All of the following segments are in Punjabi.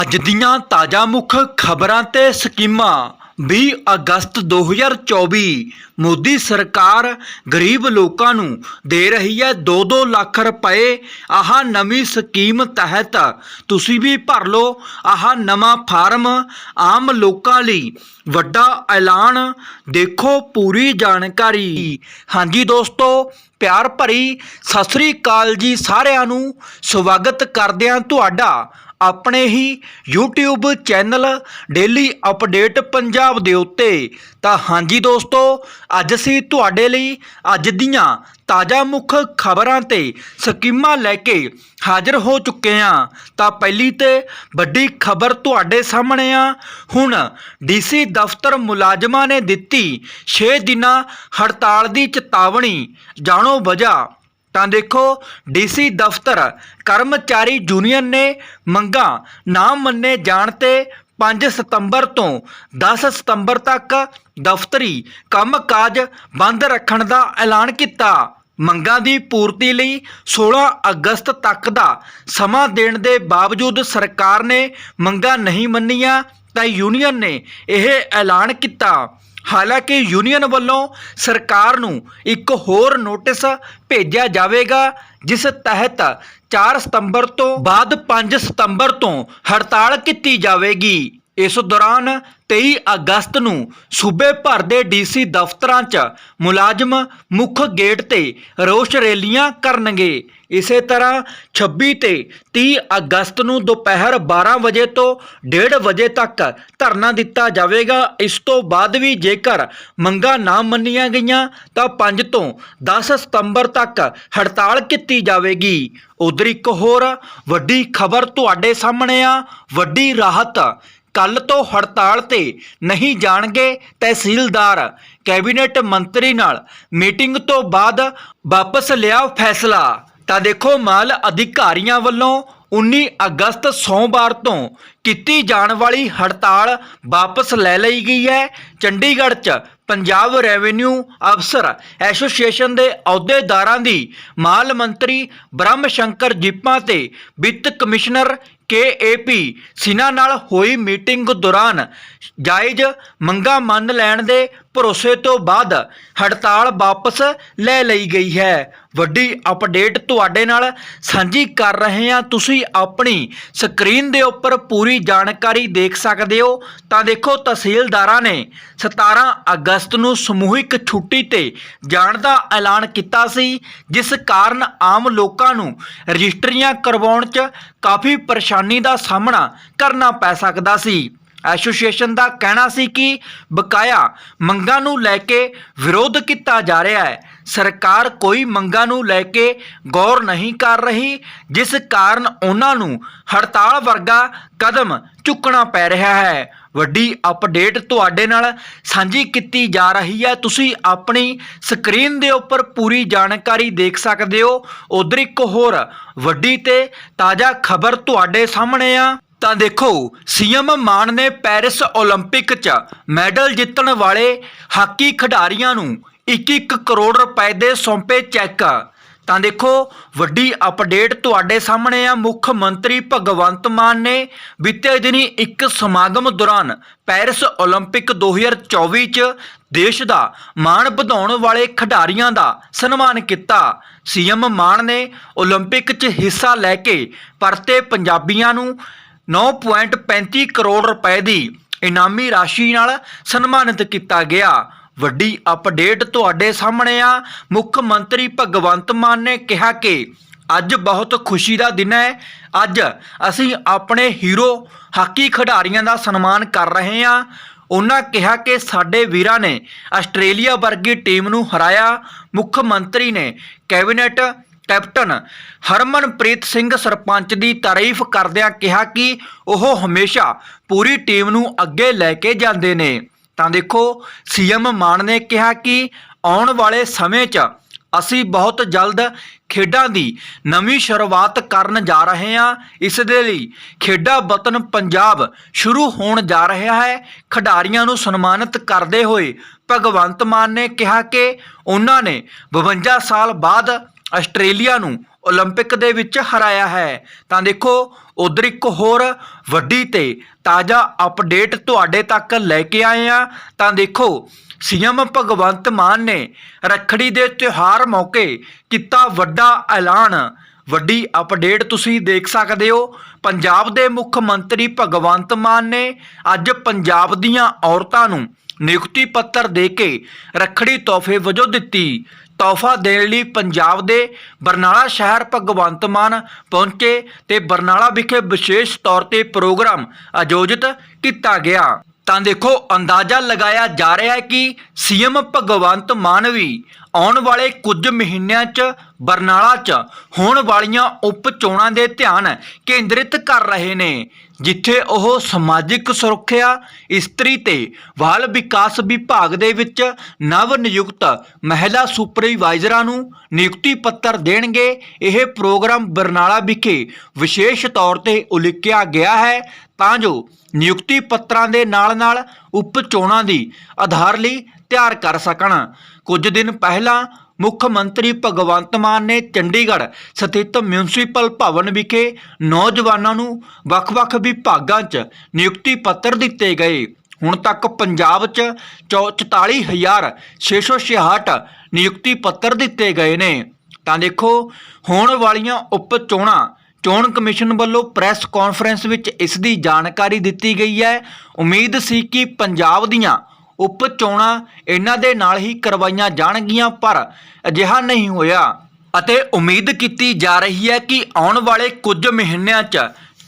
ਅੱਜ ਦੀਆਂ ਤਾਜ਼ਾ ਮੁੱਖ ਖਬਰਾਂ ਤੇ ਸਕੀਮਾਂ। 20 ਅਗਸਤ 2024 ਮੋਦੀ ਸਰਕਾਰ ਗਰੀਬ ਲੋਕਾਂ ਨੂੰ ਦੇ ਰਹੀ ਹੈ 2-2 ਲੱਖ ਰੁਪਏ। ਆਹ ਨਵੀਂ ਸਕੀਮ ਤਹਿਤ ਤੁਸੀਂ ਵੀ ਭਰ ਲਓ। ਆਹ ਨਵਾਂ ਫਾਰਮ ਆਮ ਲੋਕਾਂ ਲਈ ਵੱਡਾ ਐਲਾਨ। ਦੇਖੋ ਪੂਰੀ ਜਾਣਕਾਰੀ। ਹਾਂਜੀ ਦੋਸਤੋ, ਪਿਆਰ ਭਰੀ ਸਤਿ ਸ੍ਰੀ ਅਕਾਲ ਜੀ ਸਾਰਿਆਂ ਨੂੰ। ਸਵਾਗਤ ਕਰਦੇ ਹਾਂ ਤੁਹਾਡਾ ਆਪਣੇ ਹੀ YouTube channel daily update Punjab ਦੇ ਉੱਤੇ। ਤਾਂ ਹਾਂਜੀ ਦੋਸਤੋ, ਅੱਜ ਅਸੀਂ ਤੁਹਾਡੇ ਲਈ ਅੱਜ ਦੀਆਂ ਤਾਜ਼ਾ ਮੁੱਖ ਖਬਰਾਂ ਤੇ ਸਕੀਮਾਂ ਲੈ ਕੇ ਹਾਜ਼ਰ ਹੋ ਚੁੱਕੇ ਹਾਂ। ਤਾਂ ਪਹਿਲੀ ਤੇ ਵੱਡੀ ਖਬਰ ਤੁਹਾਡੇ ਸਾਹਮਣੇ ਆ। ਹੁਣ ਡੀਸੀ ਦਫ਼ਤਰ ਮੁਲਾਜ਼ਮਾਂ ਨੇ ਦਿੱਤੀ 6 ਦਿਨਾਂ ਹੜਤਾਲ ਦੀ ਚੇਤਾਵਨੀ। ਜਾਣੋ ਵਜ੍ਹਾ ਤਾਂ ਦੇਖੋ, ਡੀਸੀ ਦਫ਼ਤਰ ਕਰਮਚਾਰੀ ਯੂਨੀਅਨ ਨੇ ਮੰਗਾਂ ਨਾ ਮੰਨੇ ਜਾਣ ਤੇ 5 ਸਤੰਬਰ ਤੋਂ 10 ਸਤੰਬਰ ਤੱਕ ਦਫ਼ਤਰੀ ਕੰਮਕਾਜ ਬੰਦ ਰੱਖਣ ਦਾ ਐਲਾਨ ਕੀਤਾ। ਮੰਗਾਂ ਦੀ ਪੂਰਤੀ ਲਈ 16 ਅਗਸਤ ਤੱਕ ਦਾ ਸਮਾਂ ਦੇਣ ਦੇ ਬਾਵਜੂਦ ਸਰਕਾਰ ਨੇ ਮੰਗਾਂ ਨਹੀਂ ਮੰਨੀਆਂ ਤਾਂ ਯੂਨੀਅਨ ਨੇ ਇਹ ਐਲਾਨ ਕੀਤਾ। ਹਾਲਾਂਕਿ ਯੂਨੀਅਨ ਵੱਲੋਂ ਸਰਕਾਰ ਨੂੰ ਇੱਕ ਹੋਰ ਨੋਟਿਸ ਭੇਜਿਆ ਜਾਵੇਗਾ, ਜਿਸ ਤਹਿਤ 4 ਸਤੰਬਰ ਤੋਂ ਬਾਅਦ 5 ਸਤੰਬਰ ਤੋਂ ਹੜਤਾਲ ਕੀਤੀ ਜਾਵੇਗੀ। ਇਸ ਦੌਰਾਨ 23 ਅਗਸਤ ਨੂੰ ਸੂਬੇ ਭਰ ਦੇ ਡੀਸੀ ਦਫ਼ਤਰਾਂ 'ਚ ਮੁਲਾਜ਼ਮ ਮੁੱਖ ਗੇਟ ਤੇ ਰੋਸ ਰੈਲੀਆਂ ਕਰਨਗੇ। ਇਸੇ ਤਰ੍ਹਾਂ 26 ਤੇ 30 ਅਗਸਤ ਨੂੰ ਦੁਪਹਿਰ 12 ਵਜੇ ਤੋਂ 1:30 ਵਜੇ ਤੱਕ ਧਰਨਾ ਦਿੱਤਾ ਜਾਵੇਗਾ। ਇਸ ਤੋਂ ਬਾਅਦ ਵੀ ਜੇਕਰ ਮੰਗਾਂ ਨਾ ਮੰਨੀਆਂ ਗਈਆਂ ਤਾਂ 5 ਤੋਂ 10 ਸਤੰਬਰ ਤੱਕ ਹੜਤਾਲ ਕੀਤੀ ਜਾਵੇਗੀ। ਉਧਰ ਇੱਕ ਹੋਰ ਵੱਡੀ ਖਬਰ ਤੁਹਾਡੇ ਸਾਹਮਣੇ ਆ। ਵੱਡੀ ਰਾਹਤ ਕੱਲ ਤੋਂ ਹੜਤਾਲ ਤੇ ਨਹੀਂ ਜਾਣਗੇ ਤਹਿਸੀਲਦਾਰ। ਕੈਬਨਿਟ ਮੰਤਰੀ ਨਾਲ ਮੀਟਿੰਗ ਤੋਂ ਬਾਅਦ ਵਾਪਸ ਲਿਆ ਫੈਸਲਾ। ਤਾਂ ਦੇਖੋ, ਮਾਲ ਅਧਿਕਾਰੀਆਂ ਵੱਲੋਂ 19 ਅਗਸਤ ਸੋਮਵਾਰ ਤੋਂ ਕੀਤੀ ਜਾਣ ਵਾਲੀ ਹੜਤਾਲ ਵਾਪਸ ਲੈ ਲਈ ਗਈ ਹੈ। ਚੰਡੀਗੜ੍ਹ 'ਚ ਪੰਜਾਬ ਰੈਵਨਿਊ ਅਫਸਰ ਐਸੋਸੀਏਸ਼ਨ ਦੇ ਅਹੁਦੇਦਾਰਾਂ ਦੀ ਮਾਲ ਮੰਤਰੀ ਬ੍ਰਹਮ ਸ਼ੰਕਰ ਜਿੱਪਾ ਤੇ ਵਿੱਤ ਕਮਿਸ਼ਨਰ ਕੇਏਪੀ ਸਿਨਾ ਨਾਲ ਹੋਈ ਮੀਟਿੰਗ ਦੌਰਾਨ ਜਾਇਜ਼ ਮੰਗਾਂ ਮੰਨ ਲੈਣ ਦੇ ਭਰੋਸੇ ਤੋਂ ਬਾਅਦ ਹੜਤਾਲ ਵਾਪਸ ਲੈ ਲਈ ਗਈ ਹੈ। ਵੱਡੀ ਅਪਡੇਟ ਤੁਹਾਡੇ ਨਾਲ ਸਾਂਝੀ ਕਰ ਰਹੇ ਹਾਂ। ਤੁਸੀਂ ਆਪਣੀ ਸਕਰੀਨ ਦੇ ਉੱਪਰ ਪੂਰੀ ਜਾਣਕਾਰੀ ਦੇਖ ਸਕਦੇ ਹੋ। ਤਾਂ ਦੇਖੋ, ਤਹਿਸੀਲਦਾਰਾਂ ਨੇ 17 ਅਗਸਤ ਨੂੰ ਸਮੂਹਿਕ ਛੁੱਟੀ ਤੇ ਜਾਣ ਦਾ ਐਲਾਨ ਕੀਤਾ ਸੀ, ਜਿਸ ਕਾਰਨ ਆਮ ਲੋਕਾਂ ਨੂੰ ਰਜਿਸਟਰੀਆਂ ਕਰਵਾਉਣ 'ਚ ਕਾਫੀ ਪਰੇਸ਼ਾਨੀ ਦਾ ਸਾਹਮਣਾ ਕਰਨਾ ਪੈ ਸਕਦਾ ਸੀ। ਐਸੋਸੀਏਸ਼ਨ ਦਾ ਕਹਿਣਾ ਸੀ ਕਿ ਬਕਾਇਆ ਮੰਗਾਂ ਨੂੰ ਲੈ ਕੇ ਵਿਰੋਧ ਕੀਤਾ ਜਾ ਰਿਹਾ ਹੈ। ਸਰਕਾਰ ਕੋਈ ਮੰਗਾਂ ਨੂੰ ਲੈ ਕੇ ਗੌਰ ਨਹੀਂ ਕਰ ਰਹੀ, ਜਿਸ ਕਾਰਨ ਉਹਨਾਂ ਨੂੰ ਹੜਤਾਲ ਵਰਗਾ ਕਦਮ ਚੁੱਕਣਾ ਪੈ ਰਿਹਾ ਹੈ। ਵੱਡੀ ਅਪਡੇਟ ਤੁਹਾਡੇ ਨਾਲ ਸਾਂਝੀ ਕੀਤੀ ਜਾ ਰਹੀ ਹੈ। ਤੁਸੀਂ ਆਪਣੀ ਸਕਰੀਨ ਦੇ ਉੱਪਰ ਪੂਰੀ ਜਾਣਕਾਰੀ ਦੇਖ ਸਕਦੇ ਹੋ। ਉਧਰ ਇੱਕ ਹੋਰ ਵੱਡੀ ਤੇ ਤਾਜ਼ਾ ਖਬਰ ਤੁਹਾਡੇ ਸਾਹਮਣੇ ਆ। ਤਾਂ ਦੇਖੋ ਸੀਐਮ ਮਾਨ ਨੇ ਪੈਰਿਸ 올림픽 'ਚ ਮੈਡਲ ਜਿੱਤਣ ਵਾਲੇ ਹਾਕੀ ਖਿਡਾਰੀਆਂ ਨੂੰ 1-1 ਕਰੋੜ ਰੁਪਏ ਦੇ ਸੌਂਪੇ ਚੈੱਕ ਤਾਂ ਦੇਖੋ ਵੱਡੀ ਅਪਡੇਟ ਤੁਹਾਡੇ ਸਾਹਮਣੇ ਆ ਮੁੱਖ ਮੰਤਰੀ ਭਗਵੰਤ ਮਾਨ ਨੇ ਬੀਤੇ ਦਿਨੀ ਇੱਕ ਸਮਾਗਮ ਦੌਰਾਨ ਪੈਰਿਸ 올림픽 2024 'ਚ ਦੇਸ਼ ਦਾ ਮਾਣ ਵਧਾਉਣ ਵਾਲੇ ਖਿਡਾਰੀਆਂ ਦਾ ਸਨਮਾਨ ਕੀਤਾ ਸੀਐਮ ਮਾਨ ਨੇ 올림픽 'ਚ ਹਿੱਸਾ ਲੈ ਕੇ ਪਰਤੇ ਪੰਜਾਬੀਆਂ ਨੂੰ 9.35 ਕਰੋੜ ਰੁਪਏ ਦੀ ਇਨਾਮੀ ਰਾਸ਼ੀ ਨਾਲ ਸਨਮਾਨਿਤ ਕੀਤਾ ਗਿਆ। ਵੱਡੀ ਅਪਡੇਟ ਤੁਹਾਡੇ ਸਾਹਮਣੇ ਆ। ਮੁੱਖ ਮੰਤਰੀ ਭਗਵੰਤ ਮਾਨ ਨੇ ਕਿਹਾ ਕਿ ਅੱਜ ਬਹੁਤ ਖੁਸ਼ੀ ਦਾ ਦਿਨ ਹੈ। ਅੱਜ ਅਸੀਂ ਆਪਣੇ ਹੀਰੋ ਹਾਕੀ ਖਿਡਾਰੀਆਂ ਦਾ ਸਨਮਾਨ ਕਰ ਰਹੇ ਹਾਂ। ਉਹਨਾਂ ਕਿਹਾ ਕਿ ਸਾਡੇ ਵੀਰਾਂ ਨੇ ਆਸਟ੍ਰੇਲੀਆ ਵਰਗੀ ਟੀਮ ਨੂੰ ਹਰਾਇਆ। ਮੁੱਖ ਮੰਤਰੀ ਨੇ ਕੈਬਨਿਟ ਕੈਪਟਨ ਹਰਮਨਪ੍ਰੀਤ ਸਿੰਘ ਸਰਪੰਚ ਦੀ ਤਾਰੀਫ ਕਰਦਿਆਂ ਕਿਹਾ ਕਿ ਉਹ ਹਮੇਸ਼ਾ ਪੂਰੀ ਟੀਮ ਨੂੰ ਅੱਗੇ ਲੈ ਕੇ ਜਾਂਦੇ ਨੇ। ਤਾਂ ਦੇਖੋ, ਸੀਐਮ ਮਾਨ ਨੇ ਕਿਹਾ ਕਿ ਆਉਣ ਵਾਲੇ ਸਮੇਂ 'ਚ ਅਸੀਂ ਬਹੁਤ ਜਲਦ ਖੇਡਾਂ ਦੀ ਨਵੀਂ ਸ਼ੁਰੂਆਤ ਕਰਨ ਜਾ ਰਹੇ ਹਾਂ। ਇਸ ਦੇ ਲਈ ਖੇਡਾਂ ਵਤਨ ਪੰਜਾਬ ਸ਼ੁਰੂ ਹੋਣ ਜਾ ਰਿਹਾ ਹੈ। ਖਿਡਾਰੀਆਂ ਨੂੰ ਸਨਮਾਨਿਤ ਕਰਦੇ ਹੋਏ ਭਗਵੰਤ ਮਾਨ ਨੇ ਕਿਹਾ ਕਿ ਉਹਨਾਂ ਨੇ 52 ਸਾਲ ਬਾਅਦ ਆਸਟ੍ਰੇਲੀਆ ਨੂੰ 올림픽 ਦੇ ਵਿੱਚ ਹਰਾਇਆ ਹੈ ਤਾਂ ਦੇਖੋ ਉਧਰ ਇੱਕ ਹੋਰ ਵੱਡੀ ਤੇ ਤਾਜ਼ਾ ਅਪਡੇਟ ਤੁਹਾਡੇ ਤੱਕ ਲੈ ਕੇ ਆਏ ਆ ਤਾਂ ਦੇਖੋ ਸੀਐਮ ਭਗਵੰਤ ਮਾਨ ਨੇ ਰੱਖੜੀ ਦੇ ਤਿਉਹਾਰ ਮੌਕੇ ਕੀਤਾ ਵੱਡਾ ਐਲਾਨ ਵੱਡੀ ਅਪਡੇਟ ਤੁਸੀਂ ਦੇਖ ਸਕਦੇ ਹੋ ਪੰਜਾਬ ਦੇ ਮੁੱਖ ਮੰਤਰੀ ਭਗਵੰਤ ਮਾਨ ਨੇ ਅੱਜ ਪੰਜਾਬ ਦੀਆਂ ਔਰਤਾਂ ਨੂੰ ਨਿਯੁਕਤੀ ਪੱਤਰ ਦੇ ਕੇ ਰੱਖੜੀ ਤੋਹਫੇ ਵਜੋਂ ਦਿੱਤੀ। ਤੋਹਫਾ ਦੇਣ ਲਈ ਪੰਜਾਬ ਦੇ ਬਰਨਾਲਾ ਸ਼ਹਿਰ ਭਗਵੰਤ ਮਾਨ ਪਹੁੰਚੇ ਤੇ ਬਰਨਾਲਾ ਵਿਖੇ ਵਿਸ਼ੇਸ਼ ਤੌਰ ਤੇ ਪ੍ਰੋਗਰਾਮ ਆਯੋਜਿਤ ਕੀਤਾ ਗਿਆ। ਤਾਂ ਦੇਖੋ, ਅੰਦਾਜ਼ਾ ਲਗਾਇਆ ਜਾ ਰਿਹਾ ਹੈ ਕਿ ਸੀਐਮ ਭਗਵੰਤ ਮਾਨ ਵੀ ਆਉਣ ਵਾਲੇ ਕੁਝ ਮਹੀਨਿਆਂ 'ਚ, ਬਰਨਾਲਾ 'ਚ ਹੋਣ ਵਾਲੀਆਂ ਉਪ ਚੋਣਾਂ ਦੇ ਧਿਆਨ ਕੇਂਦਰਿਤ ਕਰ ਰਹੇ ਨੇ, ਜਿੱਥੇ ਉਹ ਸਮਾਜਿਕ ਸੁਰੱਖਿਆ, ਇਸਤਰੀ ਤੇ ਬਾਲ ਵਿਕਾਸ ਵਿਭਾਗ ਦੇ ਵਿੱਚ ਨਵ ਨਿਯੁਕਤ ਮਹਿਲਾ ਸੁਪਰਵਾਈਜ਼ਰਾਂ ਨੂੰ ਨਿਯੁਕਤੀ ਪੱਤਰ ਦੇਣਗੇ। ਇਹ ਪ੍ਰੋਗਰਾਮ ਬਰਨਾਲਾ ਵਿਖੇ ਵਿਸ਼ੇਸ਼ ਤੌਰ ਤੇ ਉਲੀਕਿਆ ਗਿਆ ਹੈ। ਤਾਂ ਜੋ ਨਿਯੁਕਤੀ ਪੱਤਰਾਂ ਦੇ ਨਾਲ-ਨਾਲ ਉਪ ਚੋਣਾਂ ਦੀ ਆਧਾਰ ਲਈ ਤਿਆਰ ਕਰ ਸਕਣ। ਕੁਝ ਦਿਨ ਪਹਿਲਾਂ ਮੁੱਖ ਮੰਤਰੀ ਭਗਵੰਤ ਮਾਨ ਨੇ ਚੰਡੀਗੜ੍ਹ ਸਥਿਤ ਮਿਊਨਿਸਪਲ ਭਵਨ ਵਿਖੇ ਨੌਜਵਾਨਾਂ ਨੂੰ ਵੱਖ-ਵੱਖ ਵਿਭਾਗਾਂ 'ਚ ਨਿਯੁਕਤੀ ਪੱਤਰ ਦਿੱਤੇ ਗਏ। ਹੁਣ ਤੱਕ ਪੰਜਾਬ 'ਚ 44666 ਨਿਯੁਕਤੀ ਪੱਤਰ ਦਿੱਤੇ ਗਏ ਨੇ। ਤਾਂ ਦੇਖੋ, ਹੋਣ ਵਾਲੀਆਂ ਉਪ ਚੋਣਾਂ, ਚੋਣ ਕਮਿਸ਼ਨ ਵੱਲੋਂ ਪ੍ਰੈਸ ਕਾਨਫਰੰਸ ਵਿੱਚ ਇਸ ਦੀ ਜਾਣਕਾਰੀ ਦਿੱਤੀ ਗਈ ਹੈ। ਉਮੀਦ ਸੀ ਕਿ ਪੰਜਾਬ ਦੀਆਂ ਉਪ ਚੋਣਾਂ ਇਹਨਾਂ ਦੇ ਨਾਲ ਹੀ ਕਰਵਾਈਆਂ ਜਾਣਗੀਆਂ, ਪਰ ਅਜਿਹਾ ਨਹੀਂ ਹੋਇਆ। ਅਤੇ ਉਮੀਦ ਕੀਤੀ ਜਾ ਰਹੀ ਹੈ ਕਿ ਆਉਣ ਵਾਲੇ ਕੁਝ ਮਹੀਨਿਆਂ 'ਚ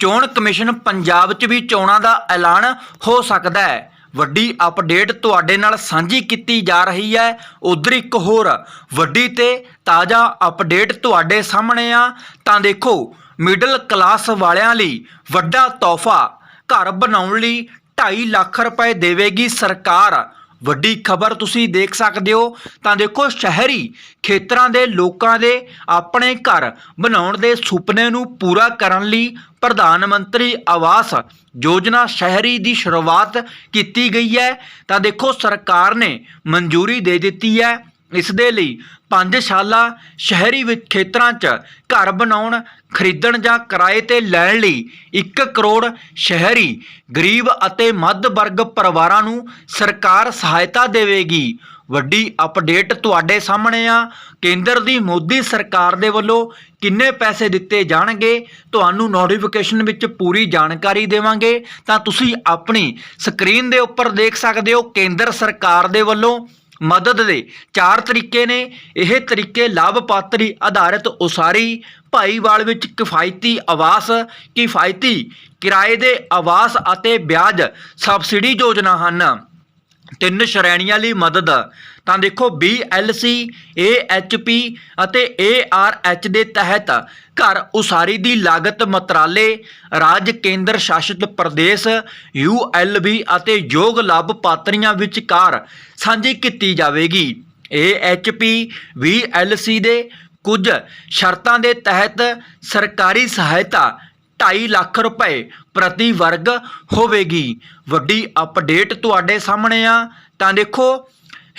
ਚੋਣ ਕਮਿਸ਼ਨ ਪੰਜਾਬ 'ਚ ਵੀ ਚੋਣਾਂ ਦਾ ਐਲਾਨ ਹੋ ਸਕਦਾ ਹੈ। ਵੱਡੀ ਅਪਡੇਟ ਤੁਹਾਡੇ ਨਾਲ ਸਾਂਝੀ ਕੀਤੀ ਜਾ ਰਹੀ ਹੈ। ਉਧਰ ਇੱਕ ਹੋਰ ਵੱਡੀ ਤੇ ਤਾਜ਼ਾ ਅਪਡੇਟ ਤੁਹਾਡੇ ਸਾਹਮਣੇ ਆ। ਤਾਂ ਦੇਖੋ, ਮਿਡਲ ਕਲਾਸ ਵਾਲਿਆਂ ਲਈ ਵੱਡਾ ਤੋਹਫਾ ਘਰ ਬਣਾਉਣ ਲਈ 2.5 ਲੱਖ ਰੁਪਏ ਦੇਵੇਗੀ ਸਰਕਾਰ। ਵੱਡੀ ਖਬਰ ਤੁਸੀਂ ਦੇਖ ਸਕਦੇ ਹੋ। ਤਾਂ ਦੇਖੋ, ਸ਼ਹਿਰੀ ਖੇਤਰਾਂ ਦੇ ਲੋਕਾਂ ਦੇ ਆਪਣੇ ਘਰ ਬਣਾਉਣ ਦੇ ਸੁਪਨੇ ਨੂੰ ਪੂਰਾ ਕਰਨ ਲਈ ਪ੍ਰਧਾਨ ਮੰਤਰੀ ਆਵਾਸ ਯੋਜਨਾ ਸ਼ਹਿਰੀ ਦੀ ਸ਼ੁਰੂਆਤ ਕੀਤੀ ਗਈ ਹੈ। ਤਾਂ ਦੇਖੋ, ਸਰਕਾਰ ਨੇ ਮਨਜ਼ੂਰੀ ਦੇ ਦਿੱਤੀ ਹੈ। ਇਸ ਦੇ ਲਈ 5 ਸਾਲਾ ਸ਼ਹਿਰੀ ਵਿੱਚ ਖੇਤਰਾਂ 'ਚ ਘਰ ਬਣਾਉਣ, ਖਰੀਦਣ ਜਾਂ ਕਿਰਾਏ ਤੇ ਲੈਣ ਲਈ 1 ਕਰੋੜ ਸ਼ਹਿਰੀ, ਗਰੀਬ ਅਤੇ ਮੱਧ ਵਰਗ ਪਰਿਵਾਰਾਂ ਨੂੰ ਸਰਕਾਰ ਸਹਾਇਤਾ ਦੇਵੇਗੀ। ਵੱਡੀ ਅਪਡੇਟ ਤੁਹਾਡੇ ਸਾਹਮਣੇ ਆ। ਕੇਂਦਰ ਦੀ ਮੋਦੀ ਸਰਕਾਰ ਦੇ ਵੱਲੋਂ ਕਿੰਨੇ ਪੈਸੇ ਦਿੱਤੇ ਜਾਣਗੇ, ਤੁਹਾਨੂੰ ਨੋਟੀਫਿਕੇਸ਼ਨ ਵਿੱਚ ਪੂਰੀ ਜਾਣਕਾਰੀ ਦੇਵਾਂਗੇ। ਤਾਂ ਤੁਸੀਂ ਆਪਣੀ ਸਕਰੀਨ ਦੇ ਉੱਪਰ ਦੇਖ ਸਕਦੇ ਹੋ, ਕੇਂਦਰ ਸਰਕਾਰ ਦੇ ਵੱਲੋਂ ਮਦਦ ਦੇ ਚਾਰ ਤਰੀਕੇ ਨੇ। ਇਹ ਤਰੀਕੇ ਲਾਭਪਾਤਰੀ ਆਧਾਰਿਤ ਉਸਾਰੀ, ਭਾਈਵਾਲ ਵਿੱਚ ਕਿਫਾਇਤੀ ਆਵਾਸ, ਕਿਫਾਇਤੀ ਕਿਰਾਏ ਦੇ ਆਵਾਸ ਅਤੇ ਵਿਆਜ ਸਬਸਿਡੀ ਯੋਜਨਾ ਹਨ। ਤਿੰਨ ਸ਼੍ਰੇਣੀਆਂ ਲਈ ਮਦਦ। ਤਾਂ ਦੇਖੋ BLC AHP ਅਤੇ ARH ਦੇ ਤਹਿਤ ਘਰ ਉਸਾਰੀ ਦੀ ਲਾਗਤ ਮੰਤਰਾਲੇ, ਰਾਜ ਕੇਂਦਰ ਸ਼ਾਸਿਤ ਪ੍ਰਦੇਸ਼ ULB ਅਤੇ ਯੋਗ ਲਾਭਪਾਤਰੀਆਂ ਵਿਚਕਾਰ ਸਾਂਝੀ ਕੀਤੀ ਜਾਵੇਗੀ। AHP VLC ਦੇ ਕੁਝ ਸ਼ਰਤਾਂ ਦੇ ਤਹਿਤ ਸਰਕਾਰੀ ਸਹਾਇਤਾ 2.5 ਲੱਖ ਰੁਪਏ ਪ੍ਰਤੀ ਵਰਗ ਹੋਵੇਗੀ। ਵੱਡੀ ਅਪਡੇਟ ਤੁਹਾਡੇ ਸਾਹਮਣੇ ਆ। ਤਾਂ ਦੇਖੋ,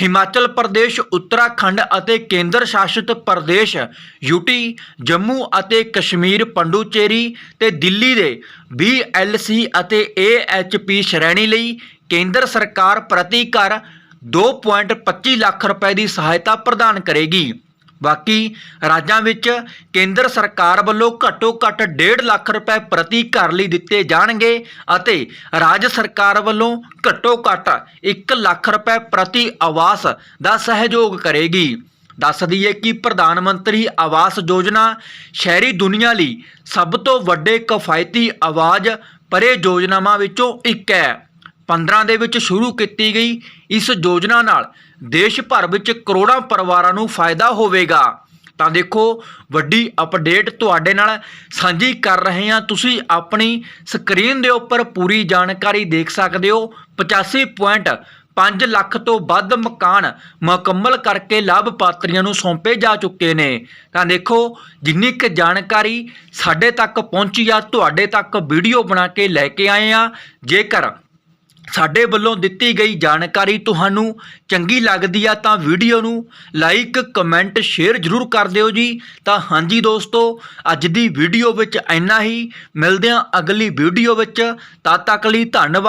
ਹਿਮਾਚਲ ਪ੍ਰਦੇਸ਼, ਉੱਤਰਾਖੰਡ ਅਤੇ ਕੇਂਦਰ ਸ਼ਾਸਿਤ ਪ੍ਰਦੇਸ਼ ਯੂਟੀ ਜੰਮੂ ਅਤੇ ਕਸ਼ਮੀਰ, ਪੰਡੂਚੇਰੀ ਤੇ ਦਿੱਲੀ ਦੇ BLC ਅਤੇ AHP ਸ਼੍ਰੇਣੀ ਲਈ ਕੇਂਦਰ ਸਰਕਾਰ ਪ੍ਰਤੀ ਘਰ 2.25 ਲੱਖ ਰੁਪਏ ਦੀ ਸਹਾਇਤਾ ਪ੍ਰਦਾਨ ਕਰੇਗੀ। ਬਾਕੀ ਰਾਜਾਂ ਵਿੱਚ ਕੇਂਦਰ ਸਰਕਾਰ ਵੱਲੋਂ ਘੱਟੋ ਘੱਟ 1.5 ਲੱਖ ਰੁਪਏ ਪ੍ਰਤੀ ਘਰ ਲਈ ਦਿੱਤੇ ਜਾਣਗੇ ਅਤੇ ਰਾਜ ਸਰਕਾਰ ਵੱਲੋਂ ਘੱਟੋ ਘੱਟ 1 ਲੱਖ ਰੁਪਏ ਪ੍ਰਤੀ ਆਵਾਸ ਦਾ ਸਹਿਯੋਗ ਕਰੇਗੀ। ਦੱਸ ਦਈਏ ਕਿ ਪ੍ਰਧਾਨ ਮੰਤਰੀ ਆਵਾਸ ਯੋਜਨਾ ਸ਼ਹਿਰੀ ਦੁਨੀਆ ਲਈ ਸਭ ਤੋਂ ਵੱਡੇ ਕਿਫਾਇਤੀ ਆਵਾਜ਼ ਪਰੇ ਯੋਜਨਾਵਾਂ ਵਿੱਚੋਂ ਇੱਕ ਹੈ। 15 ਦੇ ਵਿੱਚ ਸ਼ੁਰੂ ਕੀਤੀ ਗਈ ਇਸ ਯੋਜਨਾ ਨਾਲ ਦੇਸ਼ ਭਰ ਵਿੱਚ ਕਰੋੜਾਂ ਪਰਿਵਾਰਾਂ ਨੂੰ ਫਾਇਦਾ ਹੋਵੇਗਾ। ਤਾਂ ਦੇਖੋ, ਵੱਡੀ ਅਪਡੇਟ ਤੁਹਾਡੇ ਨਾਲ ਸਾਂਝੀ ਕਰ ਰਹੇ ਹਾਂ। ਤੁਸੀਂ ਆਪਣੀ ਸਕਰੀਨ ਦੇ ਉੱਪਰ ਪੂਰੀ ਜਾਣਕਾਰੀ ਦੇਖ ਸਕਦੇ ਹੋ। 85.5 ਲੱਖ ਤੋਂ ਵੱਧ ਮਕਾਨ ਮੁਕੰਮਲ ਕਰਕੇ ਲਾਭਪਾਤਰੀਆਂ ਨੂੰ ਸੌਂਪੇ ਜਾ ਚੁੱਕੇ ਨੇ। ਤਾਂ ਦੇਖੋ, ਜਿੰਨੀ ਕੁ ਜਾਣਕਾਰੀ ਸਾਡੇ ਤੱਕ ਪਹੁੰਚੀ ਆ, ਤੁਹਾਡੇ ਤੱਕ ਵੀਡੀਓ ਬਣਾ ਕੇ ਲੈ ਕੇ ਆਏ ਆ। ਜੇਕਰ ਸਾਡੇ ਵੱਲੋਂ ਦਿੱਤੀ ਗਈ ਜਾਣਕਾਰੀ ਤੁਹਾਨੂੰ ਚੰਗੀ ਲੱਗਦੀ ਆ ਤਾਂ ਵੀਡੀਓ ਨੂੰ ਲਾਈਕ, ਕਮੈਂਟ, ਸ਼ੇਅਰ ਜ਼ਰੂਰ ਕਰ ਦਿਓ ਜੀ। ਤਾਂ ਹਾਂਜੀ ਦੋਸਤੋ, ਅੱਜ ਦੀ ਵੀਡੀਓ ਵਿੱਚ ਇੰਨਾ ਹੀ। ਮਿਲਦੇ ਹਾਂ ਅਗਲੀ ਵੀਡੀਓ ਵਿੱਚ। ਤਦ ਤੱਕ ਲਈ ਧੰਨਵਾਦ।